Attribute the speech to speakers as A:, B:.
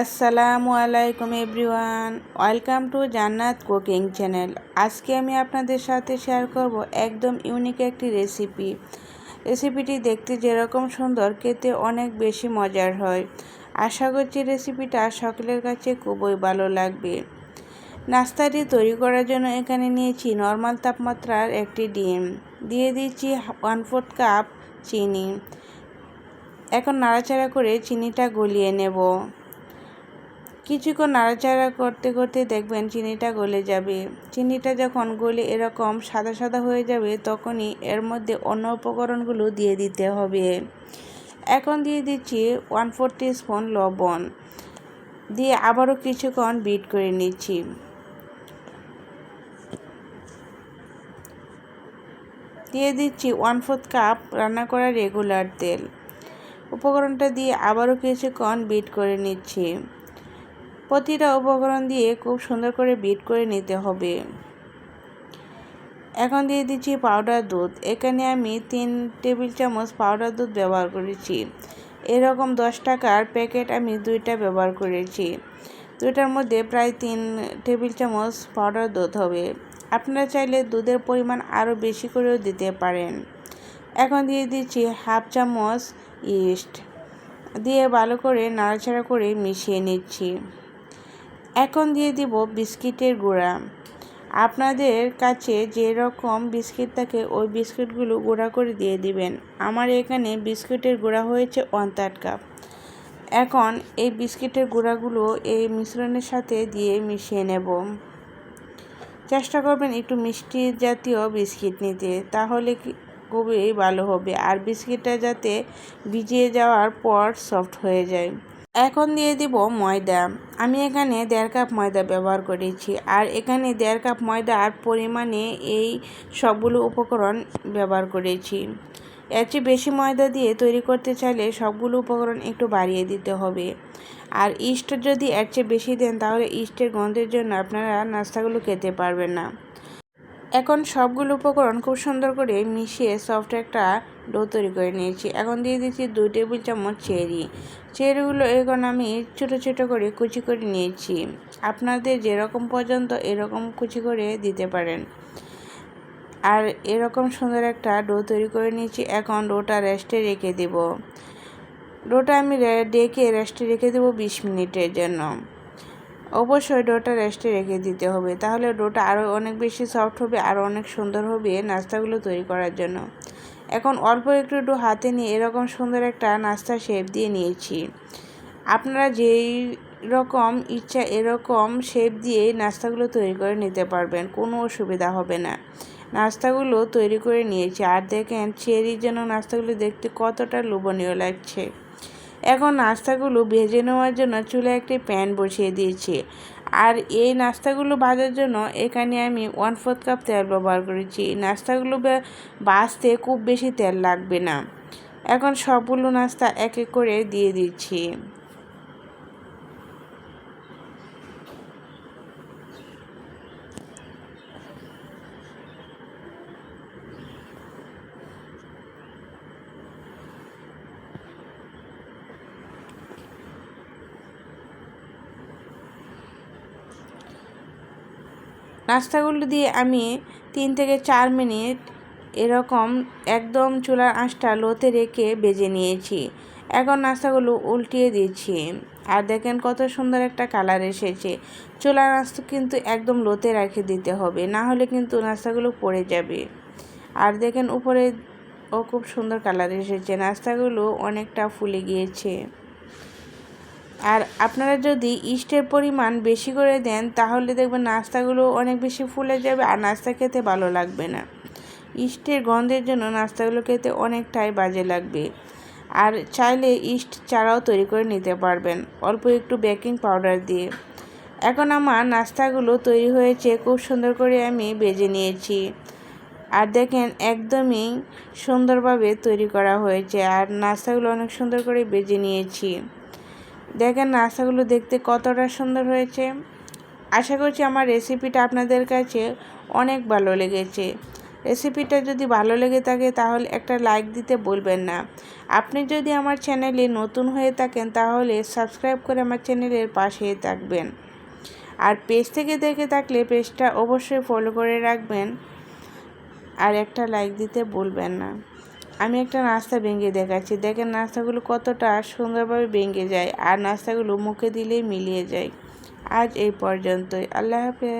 A: আসসালামু আলাইকুম everyone, welcome to Jannat cooking channel. আজকে আমি আপনাদের সাথে শেয়ার করব একদম ইউনিক একটি রেসিপি। রেসিপিটি দেখতে যেরকম সুন্দর, খেতে অনেক বেশি মজার হয়। আশা করছি রেসিপিটা সকলের কাছে খুবই ভালো লাগবে। নাস্তাটি তৈরি করার জন্য এখানে নিয়েছি নর্মাল তাপমাত্রার একটি ডিম। দিয়ে দিচ্ছি ওয়ান ফোর্থ কাপ চিনি। এখন নাড়াচাড়া করে চিনিটা গলিয়ে নেব। কিছুক্ষণ নাড়াচাড়া করতে করতে দেখবেন চিনিটা গলে যাবে। চিনিটা যখন গলে এরকম সাদা সাদা হয়ে যাবে, তখনই এর মধ্যে অন্য উপকরণগুলো দিয়ে দিতে হবে। এখন দিয়ে দিচ্ছি ওয়ান ফোর স্পুন লবণ। দিয়ে আবারও কিছুক্ষণ বিট করে নিচ্ছি। দিয়ে দিচ্ছি ওয়ান ফোর্থ কাপ রান্না করা রেগুলার তেল। উপকরণটা দিয়ে আবারও কিছুক্ষণ বিট করে নিচ্ছি। প্রতিটা উপকরণ দিয়ে খুব সুন্দর করে বিট করে নিতে হবে। এখন দিয়ে দিচ্ছি পাউডার দুধ। এখানে আমি তিন টেবিল চামচ পাউডার দুধ ব্যবহার করেছি। এরকম দশ টাকার প্যাকেট আমি দুইটা ব্যবহার করেছি। দুইটার মধ্যে প্রায় তিন টেবিল চামচ পাউডার দুধ হবে। আপনারা চাইলে দুধের পরিমাণ আরও বেশি করেও দিতে পারেন। এখন দিয়ে দিচ্ছি হাফ চামচ ইস্ট। দিয়ে ভালো করে নাড়াচাড়া করে মিশিয়ে নিচ্ছি। এখন দিয়ে দিব বিস্কিটের গুঁড়া। আপনাদের কাছে যে রকম বিস্কিট থাকে, ওই বিস্কিটগুলো গুঁড়া করে দিয়ে দিবেন। আমার এখানে বিস্কিটের গুঁড়া হয়েছে ওয়ান থার্ড কাপ এখন এই বিস্কিটের গুঁড়াগুলো এই মিশ্রণের সাথে দিয়ে মিশিয়ে নেব। চেষ্টা করবেন একটু মিষ্টি জাতীয় বিস্কিট নিতে, তাহলে খুবই ভালো হবে। আর বিস্কিটটা যাতে ভিজিয়ে যাওয়ার পর সফট হয়ে যায়। এখন দিয়ে দিব ময়দা। আমি এখানে দেড় কাপ ময়দা ব্যবহার করেছি। আর এখানে দেড় কাপ ময়দা আর পরিমাণে এই সবগুলো উপকরণ ব্যবহার করেছি। এর চেয়ে বেশি ময়দা দিয়ে তৈরি করতে চাইলে সবগুলো উপকরণ একটু বাড়িয়ে দিতে হবে। আর ইস্ট যদি এর চেয়ে বেশি দেন, তাহলে ইস্টের গন্ধের জন্য আপনারা নাস্তাগুলো খেতে পারবেন না। এখন সবগুলো উপকরণ খুব সুন্দর করে মিশিয়ে সফট একটা ডো তৈরি করে নিয়েছি। এখন দিয়ে দিচ্ছি দুই টেবিল চামচ চেরি। চেরিগুলো এখন আমি ছোটো ছোটো করে কুচি করে নিয়েছি। আপনাদের যেরকম পর্যন্ত এরকম কুচি করে দিতে পারেন। আর এরকম সুন্দর একটা ডো তৈরি করে নিয়েছি। এখন ডোটা রেস্টে রেখে দেব। ডোটা আমি ডেকে রেস্টে রেখে দেবো বিশ মিনিটের জন্য। অবশ্যই ডোটা রেস্টে রেখে দিতে হবে। তাহলে ডোটা আরও অনেক বেশি সফট হবে, আর অনেক সুন্দর হবে নাস্তাগুলো তৈরি করার জন্য। এখন অল্প একটু একটু হাতে নিয়ে এরকম সুন্দর একটা নাস্তা শেপ দিয়ে নিয়েছি। আপনারা যেই রকম ইচ্ছা এরকম শেপ দিয়ে নাস্তাগুলো তৈরি করে নিতে পারবেন, কোনো অসুবিধা হবে না। নাস্তাগুলো তৈরি করে নিয়েছি। আর দেখেন, চেরির জন্য নাস্তাগুলো দেখতে কতটা লোভনীয় লাগছে। এখন নাস্তাগুলো ভেজে নেওয়ার জন্য চুলে একটি প্যান বসিয়ে দিয়েছি। আর এই নাস্তাগুলো ভাজার জন্য এখানে আমি ওয়ান ফোর্থ কাপ তেল ব্যবহার করেছি। নাস্তাগুলো বাছতে খুব বেশি তেল লাগবে না। এখন সবগুলো নাস্তা এক এক করে দিয়ে দিচ্ছি। নাস্তাগুলো দিয়ে আমি তিন থেকে চার মিনিট এরকম একদম চুলার আঁচটা লোতে রেখে বেজে নিয়েছি। এখন নাস্তাগুলো উল্টিয়ে দিচ্ছি। আর দেখেন কত সুন্দর একটা কালার এসেছে। চুলার নাস্তা কিন্তু একদম লোতে রেখে দিতে হবে, না হলে কিন্তু নাস্তাগুলো পড়ে যাবে। আর দেখেন উপরে ও খুব সুন্দর কালার এসেছে। নাস্তাগুলো অনেকটা ফুলে গিয়েছে। আর আপনারা যদি ইস্টের পরিমাণ বেশি করে দেন, তাহলে দেখবেন নাস্তাগুলো অনেক বেশি ফুলে যাবে আর নাস্তা খেতে ভালো লাগবে না। ইস্টের গন্ধের জন্য নাস্তাগুলো খেতে অনেকটাই বাজে লাগবে। আর চাইলে ইস্ট চারাও তৈরি করে নিতে পারবেন, অল্প একটু বেকিং পাউডার দিয়ে। এখন আমার নাস্তাগুলো তৈরি হয়েছে, খুব সুন্দর করে আমি বেজে নিয়েছি। আর দেখেন একদমই সুন্দরভাবে তৈরি করা হয়েছে, আর নাস্তাগুলো অনেক সুন্দর করে বেজে নিয়েছি। দেখেন নাস্তাগুলো দেখতে কতটা সুন্দর হয়েছে। আশা করছি আমার রেসিপিটা আপনাদের কাছে অনেক ভালো লেগেছে। রেসিপিটা যদি ভালো লেগে থাকে তাহলে একটা লাইক দিতে বলবেন না। আপনি যদি আমার চ্যানেলে নতুন হয়ে থাকেন তাহলে সাবস্ক্রাইব করে আমার চ্যানেলের পাশেই থাকবেন। আর পেজ থেকে দেখে থাকলে পেজটা অবশ্যই ফলো করে রাখবেন। আর একটা লাইক দিতে বলবেন না। আমি একটা নাস্তা ভেঙে দেখাচ্ছি। দেখেন নাস্তাগুলো কতটা সুন্দরভাবে ভেঙে যায় আর নাস্তাগুলো মুখে দিলেই মিলিয়ে যায়। আজ এই পর্যন্তই। আল্লাহ হাফেজ।